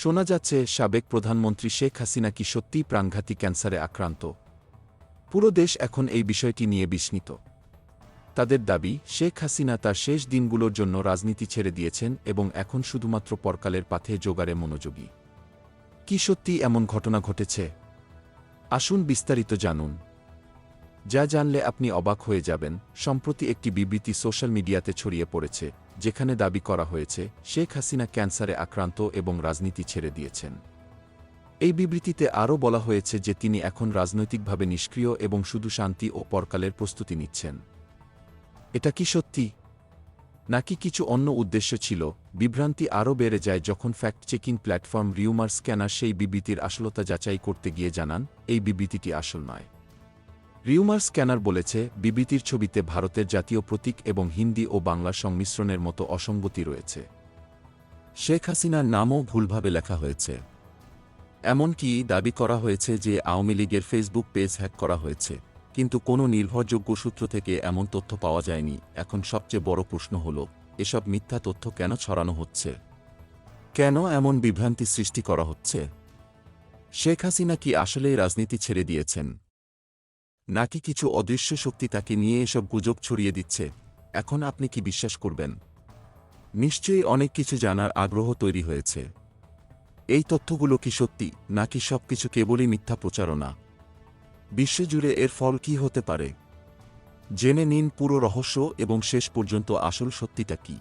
শোনা যাচ্ছে, সাবেক প্রধানমন্ত্রী শেখ হাসিনা কি সত্যিই প্রাণঘাতী ক্যান্সারে আক্রান্ত? পুরো দেশ এখন এই বিষয়টি নিয়ে বিস্মিত। তাদের দাবি, শেখ হাসিনা তার শেষ দিনগুলোর জন্য রাজনীতি ছেড়ে দিয়েছেন এবং এখন শুধুমাত্র পরকালের পাথে জোগাড়ে মনোযোগী। কি সত্যি এমন ঘটনা ঘটেছে? আসুন বিস্তারিত জানুন। যা জানলে আপনি অবাক হয়ে যাবেন, সম্প্রতি একটি বিবৃতি সোশ্যাল মিডিয়াতে ছড়িয়ে পড়েছে, যেখানে দাবি করা হয়েছে, শেখ হাসিনা ক্যান্সারে আক্রান্ত এবং রাজনীতি ছেড়ে দিয়েছেন। এই বিবৃতিতে আরও বলা হয়েছে যে তিনি এখন রাজনৈতিকভাবে নিষ্ক্রিয় এবং শুধু শান্তি ও পরকালের প্রস্তুতি নিচ্ছেন। এটা কি সত্যি? নাকি কিছু অন্য উদ্দেশ্য ছিল? বিভ্রান্তি আরও বেড়ে যায় যখন fact checking platform rumour scanner সেই বিবৃতির আসলতা যাচাই করতে গিয়ে জানান, এই বিবৃতিটি আসল নয়। রিউমার স্ক্যানার বলেছে, বিবৃতির ছবিতে ভারতের জাতীয় প্রতীক এবং হিন্দি ও বাংলা সংমিশ্রণের মতো অসঙ্গতি রয়েছে। শেখ হাসিনার নামও ভুলভাবে লেখা হয়েছে। এমনকি দাবি করা হয়েছে যে আওয়ামী লীগের ফেসবুক পেজ হ্যাক করা হয়েছে, কিন্তু কোনো নির্ভরযোগ্য সূত্র থেকে এমন তথ্য পাওয়া যায়নি। এখন সবচেয়ে বড় প্রশ্ন হল, এসব মিথ্যা তথ্য কেন ছড়ানো হচ্ছে? কেন এমন বিভ্রান্তি সৃষ্টি করা হচ্ছে? শেখ হাসিনা কি আসলেই রাজনীতি ছেড়ে দিয়েছেন? নাকি কিছু অদৃশ্য শক্তি তাকে নিয়ে এসব গুজব ছড়িয়ে দিচ্ছে? এখন আপনি কি বিশ্বাস করবেন? নিশ্চয়ই অনেক কিছু জানার আগ্রহ তৈরি হয়েছে। এই তথ্যগুলো কি সত্যি, নাকি সবকিছু কেবলই মিথ্যা প্রচারণা? বিশ্বজুড়ে এর ফল কি হতে পারে? জেনে নিন পুরো রহস্য এবং শেষ পর্যন্ত আসল সত্যিটা কী।